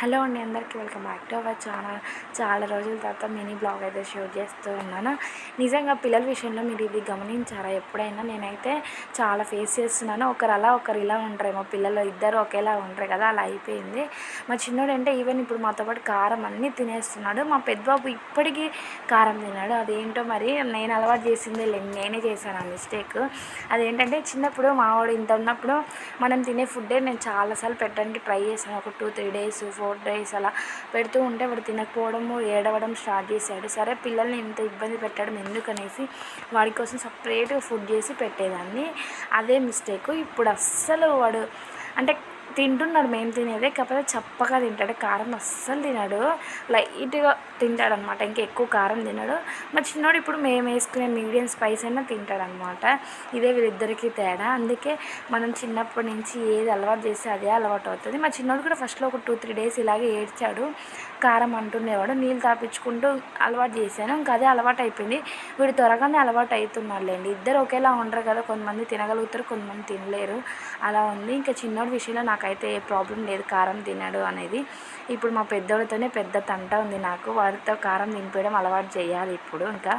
Hello అండి అందరికీ welcome back to our channel. చాలా రోజుల తర్వాత మినీ బ్లాగ్ అయితే షూట్ చేస్తూ ఉన్నాను. నిజంగా పిల్లల విషయంలో మీరు ఇది గమనించారా? ఎప్పుడైనా నేనైతే చాలా ఫేస్ చేస్తున్నాను. ఒకరు అలా ఒకరు ఇలా ఉంటారేమో పిల్లలు ఇద్దరు ఒకేలా ఉంటారు కదా అలా అయిపోయింది. మా చిన్నోడు అంటే ఈవెన్ ఇప్పుడు మాతో పాటు కారం అన్నీ తినేస్తున్నాడు. మా పెద్దబాబు ఇప్పటికీ కారం తిన్నాడు. అదేంటో మరి నేను అలవాటు చేసిందే లేదు నేనే చేశాను ఆ మిస్టేక్ అదేంటంటే చిన్నప్పుడు మావాడు ఇంత ఉన్నప్పుడు మనం తినే ఫుడ్డే నేను చాలాసార్లు పెట్టడానికి ట్రై చేశాను. ఒక two three days four days అలా పెడుతూ ఉంటే వాడు తినకపోవడము ఏడవడం స్టార్ట్ చేశాడు. సరే పిల్లల్ని ఇంత ఇబ్బంది పెట్టడం ఎందుకనేసి వాడి కోసం సపరేట్గా ఫుడ్ చేసి పెట్టేదాన్ని. అదే మిస్టేక్. ఇప్పుడు అస్సలు వాడు అంటే తింటున్నాడు మేము తినేదే కాకపోతే చప్పగా తింటాడు. కారం అస్సలు తినడు. లైట్గా తింటాడు అనమాట ఇంకా ఎక్కువ కారం తినడు. మా చిన్నోడు ఇప్పుడు మేము వేసుకునే మీడియం స్పైస్ అయినా తింటాడు అనమాట ఇదే వీళ్ళిద్దరికీ తేడా. అందుకే మనం చిన్నప్పటి నుంచి ఏది అలవాటు చేస్తే అదే అలవాటు అవుతుంది. మా చిన్నోడు కూడా ఫస్ట్లో ఒక టూ త్రీ డేస్ ఇలాగే ఏడ్చాడు. కారం అంటుండేవాడు. నీళ్ళు తాపించుకుంటూ అలవాటు చేశాను. ఇంకా అదే అలవాటు అయిపోయింది. వీడు త్వరగానే అలవాటు అవుతున్నాడులేండి. ఇద్దరు ఒకేలా ఉండరు కదా. కొంతమంది తినగలుగుతారు కొంతమంది తినలేరు. అలా ఉంది. ఇంకా చిన్నోడి విషయంలో నాకు నాకైతే ఏ ప్రాబ్లం లేదు కారం తినడు అనేది. ఇప్పుడు మా పెద్దోడితోనే పెద్ద తంట ఉంది నాకు. వాడితో కారం తినిపించడం అలవాటు చేయాలి ఇప్పుడు ఇంకా.